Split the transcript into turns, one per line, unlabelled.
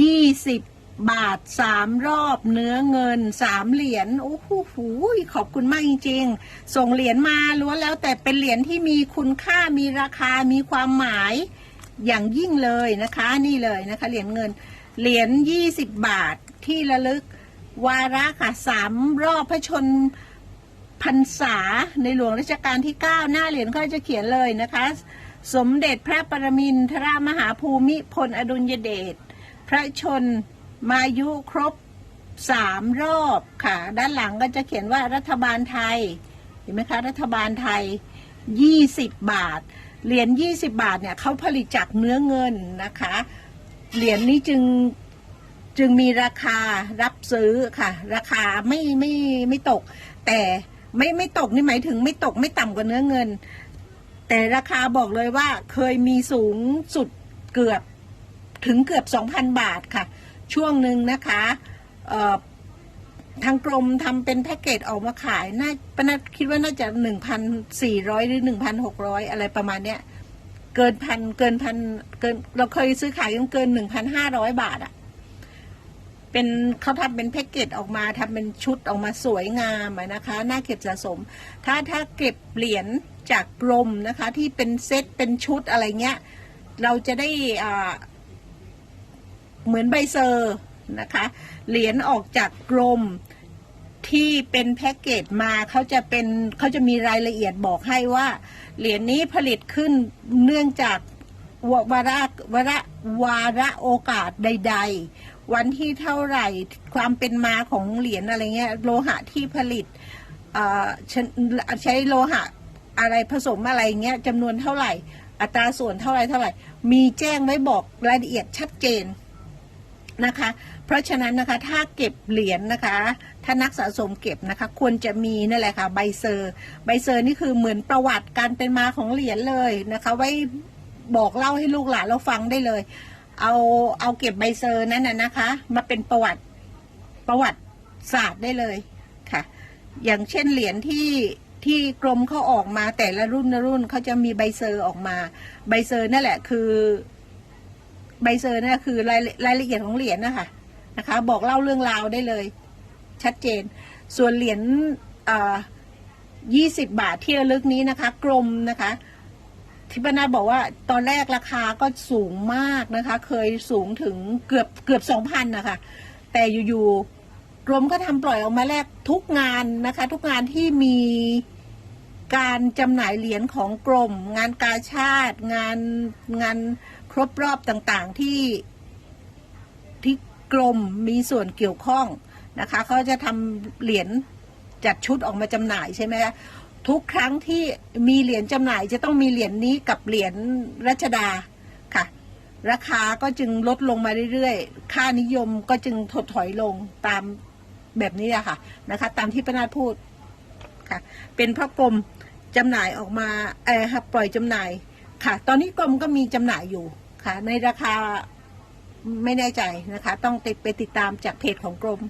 ยี่สิบบาทสามรอบเนื้อเงินสามเหรียญโอ้โหขอบคุณมากจริงๆ ส่งเหรียญมาล้วนแล้วแต่เป็นเหรียญที่มีคุณค่ามีราคามีความหมายอย่างยิ่งเลยนะคะ นี่เลยนะคะ เหรียญเงิน เหรียญยี่สิบบาทที่ระลึกวาระค่ะสามรอบพระชนพรรษาในหลวงรัชกาลที่ 9 หน้าเหรียญเขาจะเขียนเลยนะคะ สมเด็จพระปรมินทรมหาภูมิพลอดุลยเดช ระชนมายุครบสามรอบค่ะ ด้านหลังก็จะเขียนว่ารัฐบาลไทย เห็นไหมคะ รัฐบาลไทย 20 บาท เหรียญ20 บาทเนี่ยเขาผลิตจากเนื้อเงินนะคะ เหรียญนี้จึงจึงมีราคารับซื้อค่ะ ราคาไม่ไม่ไม่ตก แต่ไม่ไม่ตกนี่หมายถึงไม่ตกไม่ต่ำกว่าเนื้อเงิน แต่ราคาบอกเลยว่าเคยมีสูงสุดเกือบ ถึงเกือบ 2,000 บาทค่ะ ช่วงหนึ่งนะคะทางกรมทำเป็นแพ็กเกจออกมาขาย น่าปนัดคิดว่าน่าจะ 1,400 หรือ 1,600 อะไรประมาณเนี้ย เกินพันเกินพันเกินเราเคยซื้อขายยังเกิน 1,500 บาทอะเป็นเขาทำเป็นแพ็กเกจออกมาทำเป็นชุดออกมาสวยงามนะคะน่าเก็บสะสม ถ้าถ้าเก็บเหรียญจากกรมนะคะ ที่เป็นเซตเป็นชุดอะไรเงี้ย เราจะได้อ่า เหมือนใบเซอร์นะคะ เหรียญออกจากกรมที่เป็นแพ็กเกจมาเขาจะเป็นเขาจะมีรายละเอียดบอกให้ว่า เหรียญนี้ผลิตขึ้นเนื่องจากวาระวาระวาระโอกาสใด ๆ วันที่เท่าไหร่ความเป็นมาของเหรียญอะไรเงี้ยโลหะที่ผลิตใช้ใช้โลหะอะไรผสมอะไรเงี้ยจำนวนเท่าไหร่ อัตราส่วนเท่าไหร่เท่าไหร่ มีแจ้งไว้บอกรายละเอียดชัดเจน นะคะ เพราะฉะนั้นนะคะถ้าเก็บเหรียญนะคะ ถ้านักสะสมเก็บนะคะ ควรจะมีนั่นแหละค่ะใบเซอร์ ใบเซอร์นี่คือเหมือนประวัติการเป็นมาของเหรียญเลยนะคะ ไว้บอกเล่าให้ลูกหลานเราฟังได้เลย เอาเอาเก็บใบเซอร์นั้นน่ะนะคะ มาเป็นประวัติประวัติศาสตร์ได้เลยค่ะ อย่างเช่นเหรียญที่ที่กรมเขาออกมาแต่ละรุ่นรุ่นเขาจะมีใบเซอร์ออกมา ใบเซอร์นั่นแหละคือ ใบเซอร์เนี่ยคือรายรายละเอียดของเหรียญนะคะนะคะ บอกเล่าเรื่องราวได้เลย ชัดเจน ส่วนเหรียญยี่สิบบาทที่ระลึกนี้นะคะกรมนะคะที่ปนาบอกว่าตอนแรกราคาก็สูงมากนะคะ เคยสูงถึงเกือบเกือบสองพันนะคะ แต่อยู่ๆกรมก็ทำปล่อยออกมาแลกทุกงานนะคะ ทุกงานที่มี การจำหน่ายเหรียญของกรม งานกาชาติ งานงานครบรอบต่างๆที่ที่กรมมีส่วนเกี่ยวข้องนะคะเขาจะทำเหรียญจัดชุดออกมาจำหน่ายใช่ไหมคะทุกครั้งที่มีเหรียญจำหน่ายจะต้องมีเหรียญนี้กับเหรียญรัชดาค่ะ ราคาก็จึงลดลงมาเรื่อยๆ ค่านิยมก็จึงถดถอยลงตามแบบนี้อะค่ะนะคะ ตามที่ปนาพูด ค่ะ เป็นพระกรมจำหน่ายออกมาเออค่ะปล่อยจำหน่ายค่ะ ตอนนี้กรมก็มีจำหน่ายอยู่ค่ะ ในราคาไม่แน่ใจนะคะ ต้องติดไปติดตามจากเพจของกรม